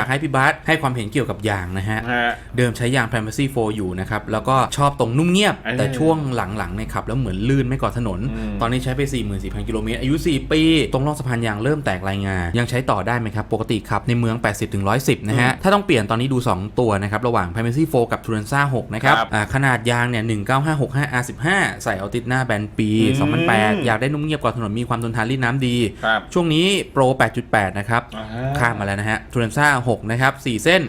อยากให้พี่บาสให้ความเห็นเกี่ยวกับยางนะฮะฮะ เดิมใช้ยาง Primacy 4 อยู่นะครับ แล้วก็ชอบตรงนุ่มเงียบเออแต่ช่วงหลังๆเนี่ยขับ แล้วเหมือนลื่นไม่เกาะถนนอืมตอนนี้ใช้ไป 44,000 กิโลเมตรอายุ 4 ปี ตรงร่องสะพานยางเริ่มแตกรายงานยังใช้ต่อได้ไหมครับ ปกติขับในเมือง 80-110 นะฮะ ถ้าต้องเปลี่ยนตอนนี้ดู 2 ตัวนะครับ ระหว่าง Primacy 4 กับ Turanza 6 นะครับครับอ่าขนาดยางเนี่ย 19565 R15 ใส่เอาติดหน้าแบนปีอืม2008 อยากได้นุ่มเงียบกว่าถนนมีความทนทานรีดน้ำดีครับช่วงนี้ Pro 8.8 นะครับอ่าข้ามมาแล้วนะฮะ t u r a n z a 6นะครับ4เส้น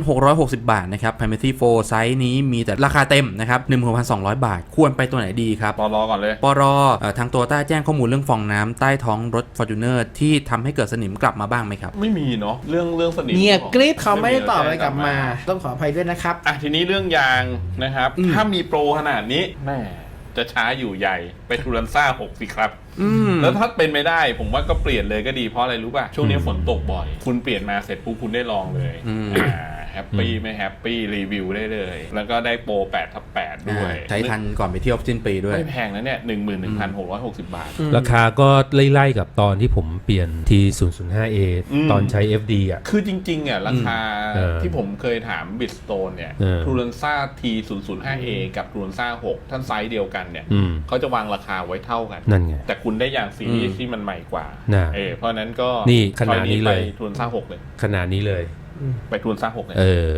11,660 บาทนะครับ Primacy 4ไซส์นี้มีแต่ราคาเต็มนะครับ16,200 บาท ควรไปตัวไหนดีครับรอรอก่อนเลยปรเอ่อทางตัวต้าแจ้งข้อมูลเรื่องฟองน้ำใต้ท้องรถ Fortuner ที่ทำให้เกิดสนิมกลับมาบ้างไหมครับ ไม่มีเนาะเรื่องเรื่องสนิมเงียบกริบเขาไม่ได้มีตอบอะไรกลับมาแจ้งต้องขออภัยด้วยนะครับอะทีนี้เรื่องยางนะครับอืมถ้ามีโปรขนาดนี้แม่ จะช้าอยู่ใหญ่ไปทูรันซ่า6สิครับ อืม แล้วถ้าเป็นไม่ได้ ผมว่าก็เปลี่ยนเลยก็ดีเพราะอะไรรู้ป่ะ ช่วงนี้ฝนตกบ่อย คุณเปลี่ยนมาเสร็จปุ๊บคุณได้ลองเลยอืม อ่าแฮ ปปี้ไม่แฮปปี้รีวิวได้เลย แล้วก็ได้โปร8ทับ8ด้วย ใช้ทันก่อนไปเที่ยวสิ้นปีด้วย ไม่แพงนะเนี่ย 11,660 บาท ราคาก็ไล่ๆกับตอนที่ผมเปลี่ยน T005A อืมตอนใช้ FD อะ คือจริงๆอะราคาเออที่ผมเคยถามบิ t สโตนเนี่ยเออทูรันซ่า T005A กับทูรันซ่า 6ท่านไซส์เดียวกันเนี่ยอืมเขาจะวางราคาไว้เท่ากันนั่นไงแต่คุณได้อย่างซีรีส์อืมที่มันใหม่กว่าน่ะเออเพราะฉะนั้นก็นี่ขนาดนี้เลยไปทูรันซ่า 6 เลยขนาดนี้เลย ไปทูรันซ่า6เลยเออ